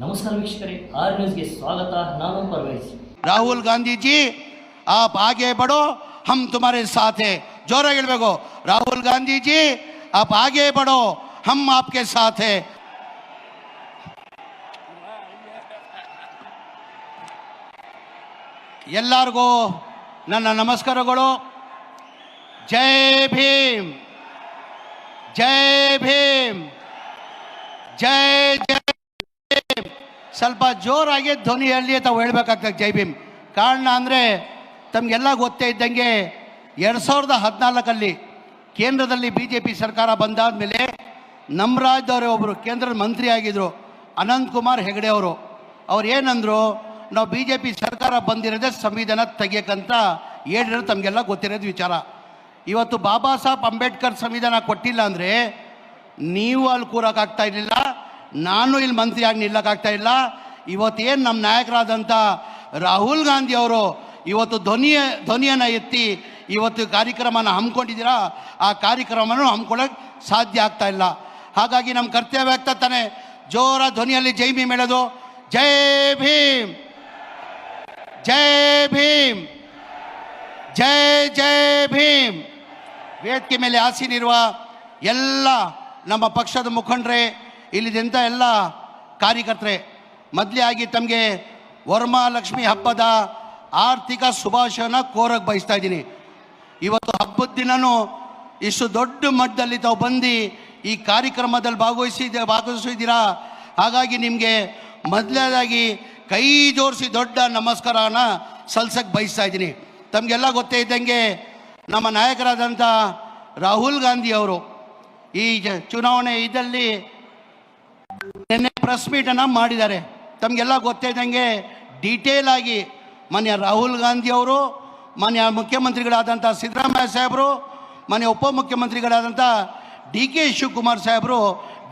नमस्कार वीक्षक R news के स्वागत नाम परवेज। राहुल गांधी जी, आप आगे बढ़ो, हम तुम्हारे साथ है। ज़ोर हे राहुल गांधी जी, आप आगे बढ़ो, हम आपके साथ है। एलू नमस्कार जय भीम जय भीम, जय जय। ಸ್ವಲ್ಪ ಜೋರಾಗಿ ಧ್ವನಿ ಧ್ವನಿಯಲ್ಲಿ ತಾವು ಹೇಳ್ಬೇಕಾಗ್ತದೆ, ಜೈ ಭೀಮ್. ಕಾರಣ ಅಂದರೆ ತಮಗೆಲ್ಲ ಗೊತ್ತೇ ಇದ್ದಂಗೆ ಎರಡು ಸಾವಿರದ ಹದಿನಾಲ್ಕಲ್ಲಿ ಕೇಂದ್ರದಲ್ಲಿ ಬಿ ಜೆ ಪಿ ಸರ್ಕಾರ ಬಂದಾದ ಮೇಲೆ ನಮ್ಮ ಒಬ್ಬರು ಕೇಂದ್ರದ ಮಂತ್ರಿ ಆಗಿದ್ದರು ಅನಂತ್ ಕುಮಾರ್ ಹೆಗಡೆ ಅವರು. ಅವ್ರು ಏನಂದರು, ನಾವು ಬಿ ಜೆ ಪಿ ಸರ್ಕಾರ ಬಂದಿರೋದೇ ಸಂವಿಧಾನ ತೆಗಿಯಕ್ಕಂತ ಹೇಳಿರೋದು ತಮಗೆಲ್ಲ ಗೊತ್ತಿರೋದು ವಿಚಾರ. ಇವತ್ತು ಬಾಬಾ ಸಾಹೇಬ್ ಅಂಬೇಡ್ಕರ್ ಸಂವಿಧಾನ ಕೊಟ್ಟಿಲ್ಲ ಅಂದರೆ ನೀವು ಅಲ್ಲಿ ಕೂರೋಕ್ಕಾಗ್ತಾ ಇರಲಿಲ್ಲ ನಾನು ಇಲ್ಲಿ ಮಂತ್ರಿಯಾಗಿ ನಿಲ್ಲಕ್ಕಾಗ್ತಾ ಇಲ್ಲ. ಇವತ್ತೇನು ನಮ್ಮ ನಾಯಕರಾದಂಥ ರಾಹುಲ್ ಗಾಂಧಿ ಅವರು ಇವತ್ತು ಧ್ವನಿಯ, ಧ್ವನಿಯನ್ನು ಎತ್ತಿ ಇವತ್ತು ಕಾರ್ಯಕ್ರಮನ ಹಮ್ಮಿಕೊಂಡಿದ್ದೀರಾ? ಆ ಕಾರ್ಯಕ್ರಮನೂ ಹಮ್ಮಿಕೊಳ್ಳೋಕೆ ಸಾಧ್ಯ ಆಗ್ತಾ ಇಲ್ಲ. ಹಾಗಾಗಿ ನಮ್ಮ ಕರ್ತವ್ಯ ಆಗ್ತಾ ತಾನೆ. ಜೋರ ಧ್ವನಿಯಲ್ಲಿ ಜೈ ಭೀಮ್ ಹೇಳೋದು. ಜೈ ಭೀಮ್. ಜೈ ಭೀಮ್. ಜೈ ಜೈ ಭೀಮ್. ವೇದಿಕೆ ಮೇಲೆ ಆಸೀನಿರುವ ಎಲ್ಲ ನಮ್ಮ ಪಕ್ಷದ ಮುಖಂಡರೇ ಇಲ್ಲಿದ್ದಂಥ ಎಲ್ಲ ಕಾರ್ಯಕರ್ತರೆ, ಮೊದಲೇ ಆಗಿ ತಮಗೆ ವರಮಹಾಲಕ್ಷ್ಮಿ ಹಬ್ಬದ ಆರ್ಥಿಕ ಶುಭಾಶಯನ ಕೋರಕ್ಕೆ ಬಯಸ್ತಾ ಇದ್ದೀನಿ. ಇವತ್ತು ಹಬ್ಬದ ದಿನನೂ ಇಷ್ಟು ದೊಡ್ಡ ಮಟ್ಟದಲ್ಲಿ ತಾವು ಬಂದು ಈ ಕಾರ್ಯಕ್ರಮದಲ್ಲಿ ಭಾಗವಹಿಸಿದ ಭಾಗವಹಿಸಿದ್ದೀರಾ ಹಾಗಾಗಿ ನಿಮಗೆ ಮೊದಲನೇದಾಗಿ ಕೈ ಜೋಡಿಸಿ ದೊಡ್ಡ ನಮಸ್ಕಾರನ ಸಲ್ಸಕ್ಕೆ ಬಯಸ್ತಾ ಇದ್ದೀನಿ. ತಮಗೆಲ್ಲ ಗೊತ್ತೇ ಇದ್ದಂಗೆ ನಮ್ಮ ನಾಯಕರಾದಂಥ ರಾಹುಲ್ ಗಾಂಧಿ ಅವರು ಈ ಚುನಾವಣೆ ಇದ್ದಲ್ಲಿ ನಿನ್ನೆ ಪ್ರೆಸ್ ಮೀಟನ್ನು ಮಾಡಿದ್ದಾರೆ. ತಮಗೆಲ್ಲ ಗೊತ್ತಿದ್ದಂಗೆ ಡೀಟೇಲ್ ಆಗಿ ಮಾನ್ಯ ರಾಹುಲ್ ಗಾಂಧಿ ಅವರು, ಮಾನ್ಯ ಮುಖ್ಯಮಂತ್ರಿಗಳಾದಂಥ ಸಿದ್ದರಾಮಯ್ಯ ಸಾಹೇಬರು, ಮಾನ್ಯ ಉಪಮುಖ್ಯಮಂತ್ರಿಗಳಾದಂಥ ಡಿ ಕೆ ಶಿವಕುಮಾರ್ ಸಾಹೇಬರು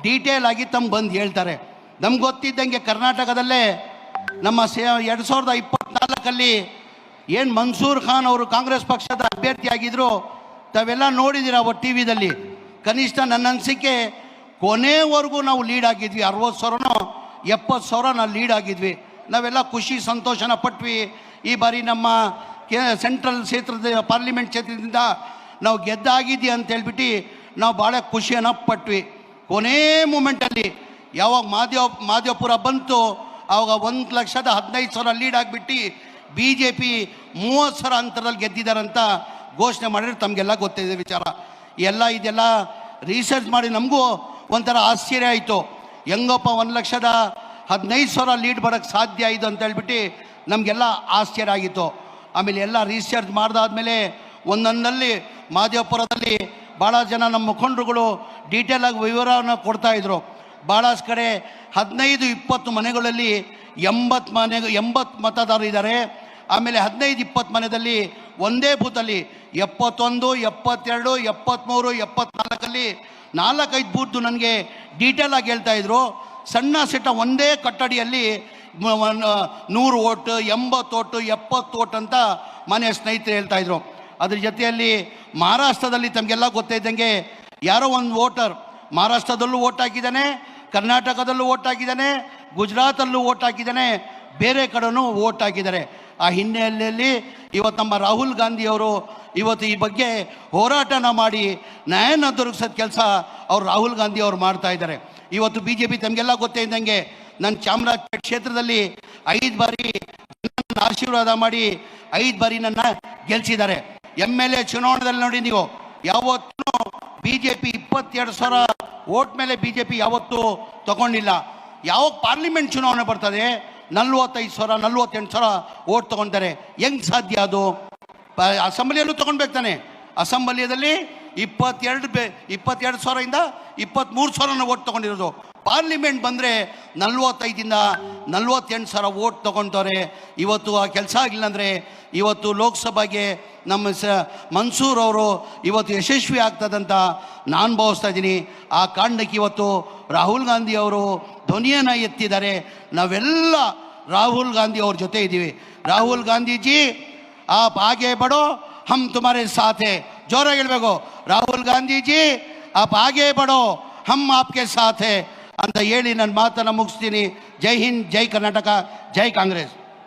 ಡೀಟೇಲ್ ಆಗಿ ತಮ್ಮ ಬಂದು ಹೇಳ್ತಾರೆ. ನಮ್ಗೆ ಗೊತ್ತಿದ್ದಂಗೆ ಕರ್ನಾಟಕದಲ್ಲೇ ನಮ್ಮ ಸೇ, ಎರಡು ಸಾವಿರದ ಇಪ್ಪತ್ನಾಲ್ಕಲ್ಲಿ ಏನು ಮನ್ಸೂರ್ ಖಾನ್ ಅವರು ಕಾಂಗ್ರೆಸ್ ಪಕ್ಷದ ಅಭ್ಯರ್ಥಿಯಾಗಿದ್ದರು ತಾವೆಲ್ಲ ನೋಡಿದ್ದೀರ ಅವತ್ತು ಟಿ ವಿದಲ್ಲಿ ಕನಿಷ್ಠ ನನ್ನ ಅನಿಸಿಕೆ ಕೊನೆವರೆಗೂ ನಾವು ಲೀಡ್ ಆಗಿದ್ವಿ. ಅರವತ್ತು ಸಾವಿರನೋ ಎಪ್ಪತ್ತು ಸಾವಿರ ನಾವು ಲೀಡ್ ಆಗಿದ್ವಿ. ನಾವೆಲ್ಲ ಖುಷಿ, ಸಂತೋಷನ ಪಟ್ವಿ. ಈ ಬಾರಿ ನಮ್ಮ ಸೆಂಟ್ರಲ್ ಕ್ಷೇತ್ರದ ಪಾರ್ಲಿಮೆಂಟ್ ಕ್ಷೇತ್ರದಿಂದ ನಾವು ಗೆದ್ದಾಗಿದ್ದಿ ಅಂತ ಹೇಳ್ಬಿಟ್ಟು ನಾವು ಭಾಳ ಖುಷಿಯನ್ನು ಪಟ್ವಿ. ಕೊನೇ ಮೂಮೆಂಟಲ್ಲಿ ಯಾವಾಗ ಮಾದೇವ, ಮಾದೇವಪುರ ಬಂತು ಆವಾಗ ಒಂದು ಲಕ್ಷದ ಹದಿನೈದು ಸಾವಿರ ಲೀಡ್ ಆಗಿಬಿಟ್ಟು ಬಿ ಜೆ ಪಿ ಮೂವತ್ತು ಸಾವಿರ ಅಂತರದಲ್ಲಿ ಗೆದ್ದಿದ್ದಾರಂತ ಘೋಷಣೆ ಮಾಡಿದ್ರೆ ತಮಗೆಲ್ಲ ಗೊತ್ತಿದೆ ವಿಚಾರ. ಎಲ್ಲ ಇದೆಲ್ಲ ರಿಸರ್ಚ್ ಮಾಡಿ ನಮಗೂ ಒಂಥರ ಆಶ್ಚರ್ಯ ಆಯಿತು. ಹೆಂಗಪ್ಪ ಒಂದು ಲಕ್ಷದ ಹದಿನೈದು ಸಾವಿರ ಲೀಡ್ ಬರೋಕ್ಕೆ ಸಾಧ್ಯ ಆಯಿತು ಅಂತ ಹೇಳ್ಬಿಟ್ಟು ನಮಗೆಲ್ಲ ಆಶ್ಚರ್ಯ ಆಗಿತ್ತು. ಆಮೇಲೆ ಎಲ್ಲ ರಿಸರ್ಚ್ ಮಾಡಿದಾದ್ಮೇಲೆ ಒಂದೊಂದಲ್ಲಿ ಮಾದೇವಪುರದಲ್ಲಿ ಭಾಳ ಜನ ನಮ್ಮ ಮುಖಂಡರುಗಳು ಡೀಟೇಲಾಗಿ ವಿವರವನ್ನು ಕೊಡ್ತಾಯಿದ್ರು ಭಾಳಷ್ಟು ಕಡೆ ಹದಿನೈದು ಇಪ್ಪತ್ತು ಮನೆಗಳಲ್ಲಿ ಎಂಬತ್ತು ಮನೆ ಎಂಬತ್ತು ಮತದಾರರು ಇದ್ದಾರೆ. ಆಮೇಲೆ ಹದಿನೈದು ಇಪ್ಪತ್ತು ಮನೆಯಲ್ಲಿ ಒಂದೇ ಬೂತಲ್ಲಿ ಎಪ್ಪತ್ತೊಂದು, ಎಪ್ಪತ್ತೆರಡು ಎಪ್ಪತ್ತ್ಮೂರು ಎಪ್ಪತ್ನಾಲ್ಕಲ್ಲಿ ನಾಲ್ಕೈದು ಬೂತ್ದು ನನಗೆ ಡೀಟೇಲ್ ಆಗಿ ಹೇಳ್ತಾ ಇದ್ರು. ಸಣ್ಣ ಸೆಟ್ಟ ಒಂದೇ ಕಟ್ಟಡಿಯಲ್ಲಿ ನೂರು ಓಟ್ ಎಂಬತ್ತು ಓಟು ಎಪ್ಪತ್ತು ಓಟ್ ಅಂತ ಮನೆ ಸ್ನೇಹಿತರು ಹೇಳ್ತಾ ಇದ್ರು. ಅದ್ರ ಜೊತೆಯಲ್ಲಿ ಮಹಾರಾಷ್ಟ್ರದಲ್ಲಿ ತಮಗೆಲ್ಲ ಗೊತ್ತಿದ್ದಂಗೆ ಯಾರೋ ಒಂದು ವೋಟರ್ ಮಹಾರಾಷ್ಟ್ರದಲ್ಲೂ ಓಟ್ ಹಾಕಿದ್ದಾನೆ, ಕರ್ನಾಟಕದಲ್ಲೂ ಓಟ್ ಹಾಕಿದ್ದಾನೆ, ಗುಜರಾತಲ್ಲೂ ಓಟ್ ಹಾಕಿದ್ದಾನೆ, ಬೇರೆ ಕಡೆನೂ ಓಟ್ ಹಾಕಿದ್ದಾರೆ. ಆ ಹಿನ್ನೆಲೆಯಲ್ಲಿ ಇವತ್ತು ನಮ್ಮ ರಾಹುಲ್ ಗಾಂಧಿ ಅವರು ಇವತ್ತು ಈ ಬಗ್ಗೆ ಹೋರಾಟನ ಮಾಡಿ ನ್ಯಾಯನ ದೊರಕಿಸೋದು ಕೆಲಸ ಅವ್ರು ರಾಹುಲ್ ಗಾಂಧಿ ಅವರು ಮಾಡ್ತಾ ಇದ್ದಾರೆ. ಇವತ್ತು ಬಿ ಜೆ ಪಿ ತಮಗೆಲ್ಲ ಗೊತ್ತೇ ಇದ್ದಂಗೆ ನನ್ನ ಚಾಮರಾಜಪೇಟೆ ಕ್ಷೇತ್ರದಲ್ಲಿ ಐದು ಬಾರಿ ಆಶೀರ್ವಾದ ಮಾಡಿ ಐದು ಬಾರಿ ನನ್ನ ಗೆಲ್ಸಿದ್ದಾರೆ. ಎಂ ಎಲ್ ಎ ಚುನಾವಣೆಯಲ್ಲಿ ನೋಡಿ ನೀವು, ಯಾವತ್ತೂ ಬಿ ಜೆ ಪಿ ಇಪ್ಪತ್ತೆರಡು ಸಾವಿರ ಓಟ್ ಮೇಲೆ ಬಿ ಜೆ ಪಿ ಯಾವತ್ತೂ ತಗೊಂಡಿಲ್ಲ. ಯಾವ ಪಾರ್ಲಿಮೆಂಟ್ ಚುನಾವಣೆ ಬರ್ತದೆ ನಲ್ವತ್ತೈದು ಸಾವಿರ ನಲ್ವತ್ತೆಂಟು ಸಾವಿರ ಓಟ್ ತೊಗೊತಾರೆ ಹೆಂಗೆ ಸಾಧ್ಯ ಅದು? ಅಸೆಂಬ್ಲಿಯಲ್ಲೂ ತೊಗೊಳ್ಬೇಕು ತಾನೆ. ಅಸೆಂಬ್ಲಿಯಲ್ಲಿ ಇಪ್ಪತ್ತೆರಡು ಬೆ, ಇಪ್ಪತ್ತೆರಡು ಸಾವಿರದಿಂದ ಇಪ್ಪತ್ತ್ಮೂರು ಸಾವಿರನ ಓಟ್ ತೊಗೊಂಡಿರೋದು. ಪಾರ್ಲಿಮೆಂಟ್ ಬಂದರೆ ನಲ್ವತ್ತೈದಿಂದ ನಲ್ವತ್ತೆಂಟು ಸಾವಿರ ಓಟ್ ತೊಗೊಳ್ತಾರೆ ಇವತ್ತು ಆ ಕೆಲಸ ಆಗಿಲ್ಲ ಅಂದರೆ ಇವತ್ತು ಲೋಕಸಭೆಗೆ ನಮ್ಮ ಸ, ಮನ್ಸೂರ್ ಅವರು ಇವತ್ತು ಯಶಸ್ವಿ ಆಗ್ತದಂತ ನಾನು ಭಾವಿಸ್ತಾ ಇದ್ದೀನಿ. ಆ ಕಾರಣಕ್ಕೆ ಇವತ್ತು ರಾಹುಲ್ ಗಾಂಧಿ ಅವರು ಧ್ವನಿಯನ್ನು ಎತ್ತಿದ್ದಾರೆ. ನಾವೆಲ್ಲ ರಾಹುಲ್ ಗಾಂಧಿ ಅವ್ರ ಜೊತೆ ಇದ್ದೀವಿ. ರಾಹುಲ್ ಗಾಂಧೀಜಿ, ಆಪ್ ಆಗೆ ಬಡೋ, ಹಮ್ ತುಮಾರೇ ಸಾಥೆ. ಜೋರಾಗಿ ಹೇಳ್ಬೇಕು. ರಾಹುಲ್ ಗಾಂಧೀಜಿ, ಆಪ್ ಆಗೆ ಬಡೋ, ಹಮ್ ಆಪ್ಗೆ ಸಾಥೆ ಅಂತ ಹೇಳಿ ನನ್ನ ಮಾತನ್ನು ಮುಗಿಸ್ತೀನಿ. ಜೈ ಹಿಂದ್, ಜೈ ಕರ್ನಾಟಕ, ಜೈ ಕಾಂಗ್ರೆಸ್.